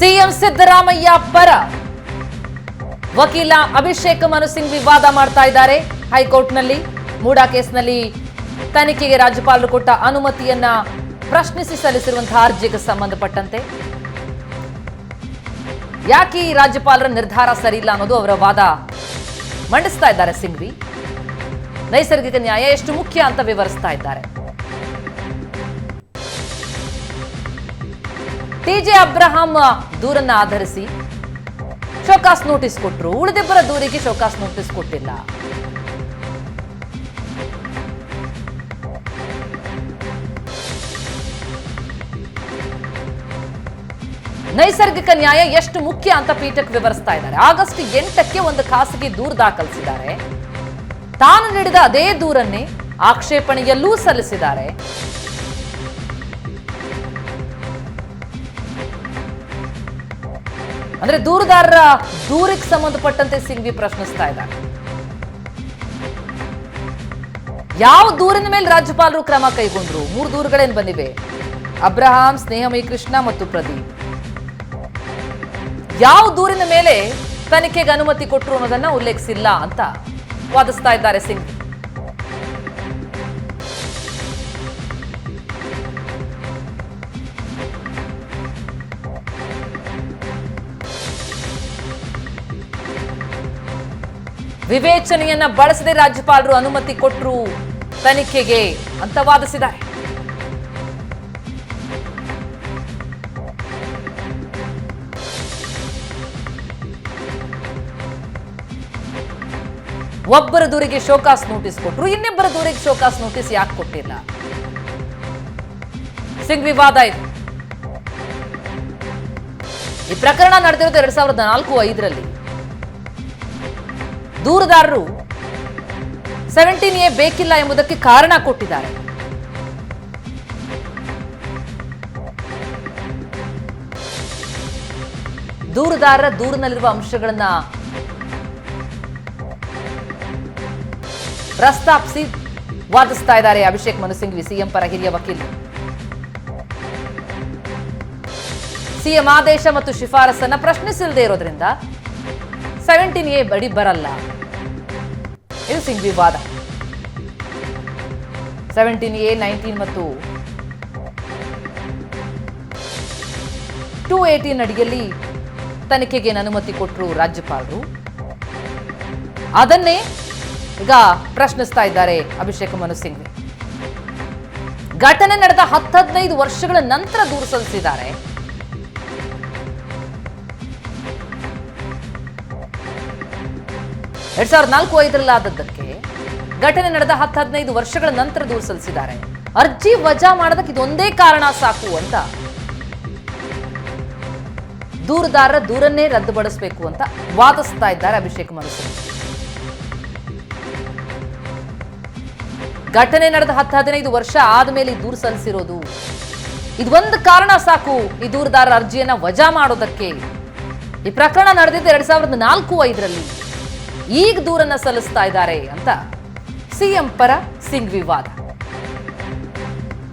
CM Siddaramaiah ಪರ ವಕೀಲ ಅಭಿಷೇಕ್ ಮನು ಸಿಂಗ್ ವಿವಾದ ಮಾಡ್ತಾ ಇದ್ದಾರೆ ಹೈಕೋರ್ಟ್ನಲ್ಲಿ. ಮೂಡಾ ಕೇಸ್ನಲ್ಲಿ ತನಿಖೆಗೆ ರಾಜ್ಯಪಾಲರು ಕೊಟ್ಟ ಅನುಮತಿಯನ್ನ ಪ್ರಶ್ನಿಸಿ ಸಲ್ಲಿಸಿರುವಂತಹ ಅರ್ಜಿಗೆ ಸಂಬಂಧಪಟ್ಟಂತೆ. ಯಾಕೆ ಈ ರಾಜ್ಯಪಾಲರ ನಿರ್ಧಾರ ಸರಿಯಿಲ್ಲ ಅನ್ನೋದು ಅವರ ವಾದ ಮಂಡಿಸ್ತಾ ಇದ್ದಾರೆ ಸಿಂಘ್ವಿ ನೈಸರ್ಗಿಕ ನ್ಯಾಯ ಎಷ್ಟು ಮುಖ್ಯ ಅಂತ ವಿವರಿಸ್ತಾ ಇದ್ದಾರೆ. ಟಿಜೆ ಅಬ್ರಹಾಂ ದೂರನ್ನ ಆಧರಿಸಿ ಶೋಕಾಸ್ ನೋಟಿಸ್ ಕೊಟ್ಟರು ಉಳಿದಿಬ್ಬರ ದೂರಿಗೆ ಶೋಕಾಸ್ ನೋಟಿಸ್ ಕೊಟ್ಟಿಲ್ಲ. ನೈಸರ್ಗಿಕ ನ್ಯಾಯ ಎಷ್ಟು ಮುಖ್ಯ ಅಂತ ಪೀಠಕ್ಕೆ ವಿವರಿಸ್ತಾ ಇದ್ದಾರೆ. ಆಗಸ್ಟ್ ಎಂಟಕ್ಕೆ ಒಂದು ಖಾಸಗಿ ದೂರು ದಾಖಲಿಸಿದ್ದಾರೆ. ತಾನು ನೀಡಿದ ಅದೇ ದೂರನ್ನೇ ಆಕ್ಷೇಪಣೆಯಲ್ಲೂ ಸಲ್ಲಿಸಿದ್ದಾರೆ. ಅಂದ್ರೆ ದೂರದಾರರ ದೂರಿಗೆ ಸಂಬಂಧಪಟ್ಟಂತೆ ಸಿಂಘ್ವಿ ಪ್ರಶ್ನಿಸ್ತಾ ಇದ್ದಾರೆ. ಯಾವ ದೂರಿನ ಮೇಲೆ ರಾಜ್ಯಪಾಲರು ಕ್ರಮ ಕೈಗೊಂಡ್ರು? ಮೂರು ದೂರುಗಳೇನು ಬಂದಿವೆ? ಅಬ್ರಹಾಂ, ಸ್ನೇಹಮಯಿ ಕೃಷ್ಣ ಮತ್ತು ಪ್ರದೀಪ್. ಯಾವ ದೂರಿನ ಮೇಲೆ ತನಿಖೆಗೆ ಅನುಮತಿ ಕೊಟ್ಟರು ಅನ್ನೋದನ್ನ ಉಲ್ಲೇಖಿಸಿಲ್ಲ ಅಂತ ವಾದಿಸ್ತಾ ಇದ್ದಾರೆ ಸಿಂಗ್ ವಿವೇಚನೆಯನ್ನ ಬಳಸದೆ ರಾಜ್ಯಪಾಲರು ಅನುಮತಿ ಕೊಟ್ಟರು ತನಿಖೆಗೆ ಅಂತ ವಾದಿಸಿದ್ದಾರೆ ಒಬ್ಬರ ದೂರಿಗೆ ಶೋಕಾಸ್ ನೋಟಿಸ್ ಕೊಟ್ಟರು ಇನ್ನಿಬ್ಬರ ದೂರಿಗೆ ಶೋಕಾಸ್ ನೋಟಿಸ್ ಯಾಕೆ ಕೊಟ್ಟಿಲ್ಲ? ಸಿಂಗ್, ವಿವಾದ ಇದೆ. ಈ ಪ್ರಕರಣ ನಡೆದಿರೋದು ಎರಡ್ ಸಾವಿರದ ನಾಲ್ಕು ಐದರಲ್ಲಿ. ದೂರುದಾರರು ಸೆವೆಂಟೀನ್ ಎ ಬೇಕಿಲ್ಲ ಎಂಬುದಕ್ಕೆ ಕಾರಣ ಕೊಟ್ಟಿದ್ದಾರೆ. ದೂರುದಾರರ ದೂರಿನಲ್ಲಿರುವ ಅಂಶಗಳನ್ನ ಪ್ರಸ್ತಾಪಿಸಿ ವಾದಿಸ್ತಾ ಇದ್ದಾರೆ ಅಭಿಷೇಕ್ ಮನು ಸಿಂಘ್ವಿ, ಸಿಎಂ ಪರ ಹಿರಿಯ ವಕೀಲರು ಸಿಎಂ ಆದೇಶ ಮತ್ತು ಶಿಫಾರಸನ್ನ ಪ್ರಶ್ನಿಸಿಲ್ಲದೆ ಇರೋದ್ರಿಂದ ಸೆವೆಂಟೀನ್ ಎ ಬಡಿ ಬರಲ್ಲ. ಇದು ಸಿಂಗ್ ವಿವಾದ ಸೆವೆಂಟೀನ್ ಎ, ನೈನ್ಟೀನ್ ಮತ್ತು ಟೂ ಏಯ್ಟೀನ್ ಅಡಿಯಲ್ಲಿ ತನಿಖೆಗೆ ಅನುಮತಿ ಕೊಟ್ಟರು ರಾಜ್ಯಪಾಲರು. ಅದನ್ನೇ ಈಗ ಪ್ರಶ್ನಿಸ್ತಾ ಇದ್ದಾರೆ ಅಭಿಷೇಕ್ ಮನು ಘಟನೆ ನಡೆದ ಹತ್ತು ಹದಿನೈದು ವರ್ಷಗಳ ನಂತರ ದೂರು ಸಲ್ಲಿಸಿದ್ದಾರೆ. ಎರಡ್ ಸಾವಿರದ ನಾಲ್ಕು ಐದರಲ್ಲಿ ಆದದ್ದಕ್ಕೆ ಘಟನೆ ನಡೆದ ಹತ್ತು ಹದಿನೈದು ವರ್ಷಗಳ ನಂತರ ದೂರು ಸಲ್ಲಿಸಿದ್ದಾರೆ. ಅರ್ಜಿ ವಜಾ ಮಾಡೋದಕ್ಕೆ ಇದೊಂದೇ ಕಾರಣ ಸಾಕು ಅಂತ ದೂರುದಾರರ ದೂರನ್ನೇ ರದ್ದುಪಡಿಸಬೇಕು ಅಂತ ವಾದಿಸ್ತಾ ಇದ್ದಾರೆ ಅಭಿಷೇಕ್ ಮನು ಘಟನೆ ನಡೆದ ಹತ್ತು ಹದಿನೈದು ವರ್ಷ ಆದ್ಮೇಲೆ ದೂರು ಸಲ್ಲಿಸಿರೋದು. ಇದೊಂದು ಕಾರಣ ಸಾಕು ಈ ದೂರುದಾರರ ಅರ್ಜಿಯನ್ನ ವಜಾ ಮಾಡೋದಕ್ಕೆ. ಈ ಪ್ರಕರಣ ನಡೆದಿದ್ದು ಎರಡ್ ಸಾವಿರದ ನಾಲ್ಕು ಐದರಲ್ಲಿ. ಈಗ ದೂರನ್ನ ಸಲ್ಲಿಸ್ತಾ ಇದ್ದಾರೆ ಅಂತ ಸಿಎಂ ಪರ ಸಿಂಗ್ ವಿವಾದ.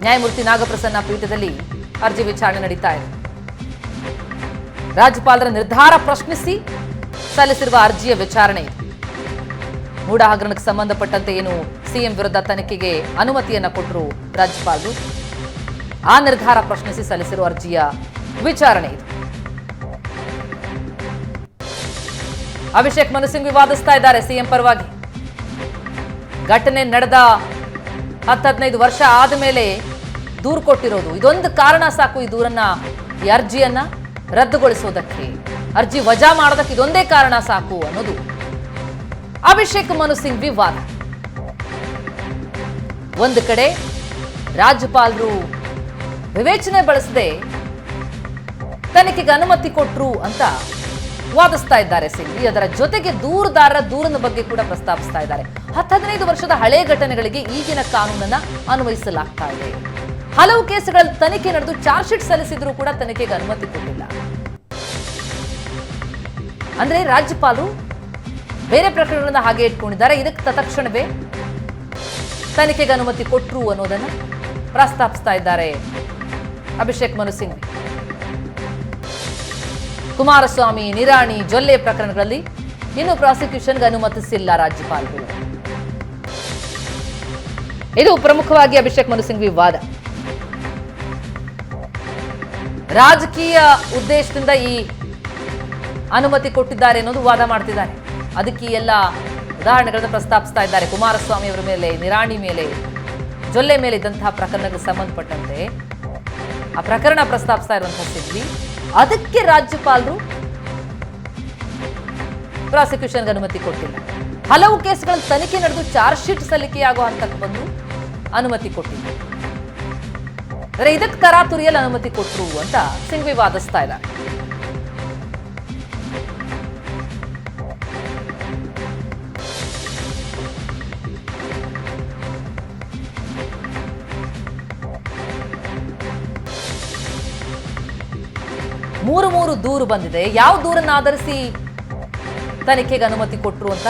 ನ್ಯಾಯಮೂರ್ತಿ ನಾಗಪ್ರಸನ್ನ ಪೀಠದಲ್ಲಿ ಅರ್ಜಿ ವಿಚಾರಣೆ ನಡೀತಾ ಇದೆ. ರಾಜ್ಯಪಾಲರ ನಿರ್ಧಾರ ಪ್ರಶ್ನಿಸಿ ಸಲ್ಲಿಸಿರುವ ಅರ್ಜಿಯ ವಿಚಾರಣೆ. ಮೂಢ ಹಗರಣಕ್ಕೆ ಸಂಬಂಧಪಟ್ಟಂತೆ ಏನು ಸಿಎಂ ವಿರುದ್ಧ ತನಿಖೆಗೆ ಅನುಮತಿಯನ್ನ ಕೊಟ್ಟರು ರಾಜ್ಯಪಾಲರು? ಆ ನಿರ್ಧಾರ ಪ್ರಶ್ನಿಸಿ ಸಲ್ಲಿಸಿರುವ ಅರ್ಜಿಯ ವಿಚಾರಣೆ ಇದು. ಅಭಿಷೇಕ್ ಮನು ಸಿಂಗ್ ವಿವಾದಿಸ್ತಾ ಇದ್ದಾರೆ ಸಿಎಂ ಪರವಾಗಿ. ಘಟನೆ ನಡೆದ ಹತ್ತು ಹದಿನೈದು ವರ್ಷ ಆದಮೇಲೆ ದೂರು ಕೊಟ್ಟಿರೋದು. ಇದೊಂದು ಕಾರಣ ಸಾಕು ಈ ದೂರನ್ನ, ಈ ಅರ್ಜಿಯನ್ನ ರದ್ದುಗೊಳಿಸೋದಕ್ಕೆ. ಅರ್ಜಿ ವಜಾ ಮಾಡೋದಕ್ಕೆ ಇದೊಂದೇ ಕಾರಣ ಸಾಕು ಅನ್ನೋದು ಅಭಿಷೇಕ್ ಮನು ಸಿಂಗ್ ವಿವಾದ ಒಂದು ಕಡೆ ರಾಜ್ಯಪಾಲರು ವಿವೇಚನೆ ಬಳಸದೆ ತನಿಖೆಗೆ ಅನುಮತಿ ಕೊಟ್ರು ಅಂತ ವಾದಿಸ್ತಾ ಇದ್ದಾರೆ ಸಿಂಘ್ವಿ ಅದರ ಜೊತೆಗೆ ದೂರದಾರರ ದೂರಿನ ಬಗ್ಗೆ ಕೂಡ ಪ್ರಸ್ತಾಪಿಸ್ತಾ ಇದ್ದಾರೆ. ಹತ್ತು ಹದಿನೈದು ವರ್ಷದ ಹಳೆ ಘಟನೆಗಳಿಗೆ ಈಗಿನ ಕಾನೂನನ್ನ ಅನ್ವಯಿಸಲಾಗ್ತಾ ಇದೆ. ಹಲವು ಕೇಸುಗಳ ತನಿಖೆ ನಡೆದು ಚಾರ್ಜ್ ಶೀಟ್ ಸಲ್ಲಿಸಿದ್ರು ಕೂಡ ತನಿಖೆಗೆ ಅನುಮತಿ ಕೊಟ್ಟಿಲ್ಲ. ಅಂದ್ರೆ ರಾಜ್ಯಪಾಲರು ಬೇರೆ ಪ್ರಕರಣಗಳನ್ನ ಹಾಗೆ ಇಟ್ಕೊಂಡಿದ್ದಾರೆ. ಇದಕ್ಕೆ ತತ್ಕ್ಷಣವೇ ತನಿಖೆಗೆ ಅನುಮತಿ ಕೊಟ್ಟರು ಅನ್ನೋದನ್ನ ಪ್ರಸ್ತಾಪಿಸ್ತಾ ಇದ್ದಾರೆ ಅಭಿಷೇಕ್ ಮನು ಸಿಂಘ್ವಿ ಕುಮಾರಸ್ವಾಮಿ, ನಿರಾಣಿ, ಜೊಲ್ಲೆ ಪ್ರಕರಣಗಳಲ್ಲಿ ಇನ್ನು ಪ್ರಾಸಿಕ್ಯೂಷನ್ಗೆ ಅನುಮತಿಸಿಲ್ಲ ರಾಜ್ಯಪಾಲರು ಇದು ಪ್ರಮುಖವಾಗಿ ಅಭಿಷೇಕ್ ಮನು ಸಿಂಘ್ವಿ ವಾದ ರಾಜಕೀಯ ಉದ್ದೇಶದಿಂದ ಈ ಅನುಮತಿ ಕೊಟ್ಟಿದ್ದಾರೆ ಅನ್ನೋದು ವಾದ ಮಾಡ್ತಿದ್ದಾರೆ. ಅದಕ್ಕೆ ಎಲ್ಲ ಉದಾಹರಣೆಗಳನ್ನು ಪ್ರಸ್ತಾಪಿಸ್ತಾ ಇದ್ದಾರೆ. ಕುಮಾರಸ್ವಾಮಿ ಅವರ ಮೇಲೆ, ನಿರಾಣಿ ಮೇಲೆ, ಜೊಲ್ಲೆ ಮೇಲೆ ಇದ್ದಂತಹ ಪ್ರಕರಣಕ್ಕೆ ಸಂಬಂಧಪಟ್ಟಂತೆ ಆ ಪ್ರಕರಣ ಪ್ರಸ್ತಾಪಿಸ್ತಾ ಇರುವಂತಹ ಸಿದ್ವಿ ಅದಕ್ಕೆ ರಾಜ್ಯಪಾಲರು ಪ್ರಾಸಿಕ್ಯೂಷನ್ಗೆ ಅನುಮತಿ ಕೊಟ್ಟಿಲ್ಲ. ಹಲವು ಕೇಸ್ಗಳ ತನಿಖೆ ನಡೆದು ಚಾರ್ಜ್ ಶೀಟ್ ಸಲ್ಲಿಕೆಯಾಗುವ ಹಂತಕ್ಕೆ ಬಂದು ಅನುಮತಿ ಕೊಟ್ಟಿಲ್ಲ. ಇದಕ್ಕೆ ತರಾತುರಿಯಲ್ಲಿ ಅನುಮತಿ ಕೊಟ್ಟರು ಅಂತ ಸಿಂಘ್ವಿ ವಾದಿಸ್ತಾ ಇದ್ದಾರೆ. ಮೂರು ಮೂರು ದೂರು ಬಂದಿದೆ. ಯಾವ ದೂರನ್ನು ಆಧರಿಸಿ ತನಿಖೆಗೆ ಅನುಮತಿ ಕೊಟ್ಟರು ಅಂತ?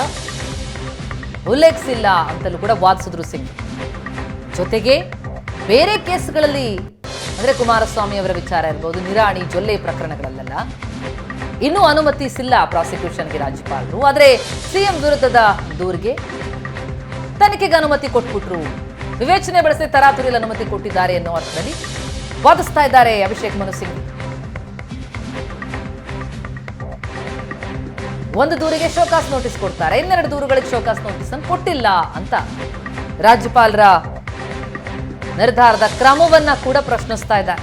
ಉಲ್ಲೇಖಿಸಿಲ್ಲ ಅಂತಲೂ ಕೂಡ ವಾದಿಸಿದ್ರು ಸಿಂಗ್. ಜೊತೆಗೆ ಬೇರೆ ಕೇಸ್ಗಳಲ್ಲಿ ಅಂದರೆ ಕುಮಾರಸ್ವಾಮಿ ಅವರ ವಿಚಾರ ಇರ್ಬೋದು, ನಿರಾಣಿ ಜೊಲ್ಲೆ ಪ್ರಕರಣಗಳಲ್ಲೆಲ್ಲ ಇನ್ನೂ ಅನುಮತಿಸಿಲ್ಲ ಪ್ರಾಸಿಕ್ಯೂಷನ್ಗೆ ರಾಜ್ಯಪಾಲರು. ಆದರೆ ಸಿಎಂ ವಿರುದ್ಧದ ದೂರಿಗೆ ತನಿಖೆಗೆ ಅನುಮತಿ ಕೊಟ್ಬಿಟ್ರು. ವಿವೇಚನೆ ಬಳಸಿ ತರಾತುರಿಯಲ್ಲಿ ಅನುಮತಿ ಕೊಟ್ಟಿದ್ದಾರೆ ಅನ್ನೋ ಅರ್ಥದಲ್ಲಿ ವಾದಿಸ್ತಾ ಇದ್ದಾರೆ ಅಭಿಷೇಕ್ ಮನು ಸಿಂಗ್. ಒಂದು ದೂರಿಗೆ ಶೋಕಾಸ್ ನೋಟಿಸ್ ಕೊಡ್ತಾರೆ, ಇನ್ನೆರಡು ದೂರುಗಳಿಗೆ ಶೋಕಾಸ್ ನೋಟಿಸ್ ಅನ್ನು ಕೊಟ್ಟಿಲ್ಲ ಅಂತ ರಾಜ್ಯಪಾಲರ ನಿರ್ಧಾರದ ಕ್ರಮವನ್ನ ಕೂಡ ಪ್ರಶ್ನಿಸ್ತಾ ಇದ್ದಾರೆ.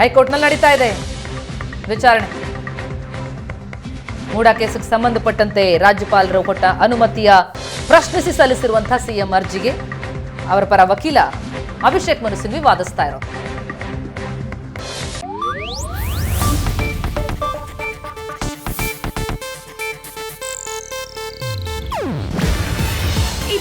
ಹೈಕೋರ್ಟ್ನಲ್ಲಿ ನಡೀತಾ ಇದೆ ವಿಚಾರಣೆ. ಮೂಡಾ ಕೇಸಿಗೆ ಸಂಬಂಧಪಟ್ಟಂತೆ ರಾಜ್ಯಪಾಲರು ಕೊಟ್ಟ ಅನುಮತಿಯ ಪ್ರಶ್ನಿಸಿ ಸಲ್ಲಿಸಿರುವಂತಹ ಸಿಎಂ ಅರ್ಜಿಗೆ ಅವರ ಪರ ವಕೀಲ ಅಭಿಷೇಕ್ ಮನು ವಾದಿಸ್ತಾ ಇರೋದು.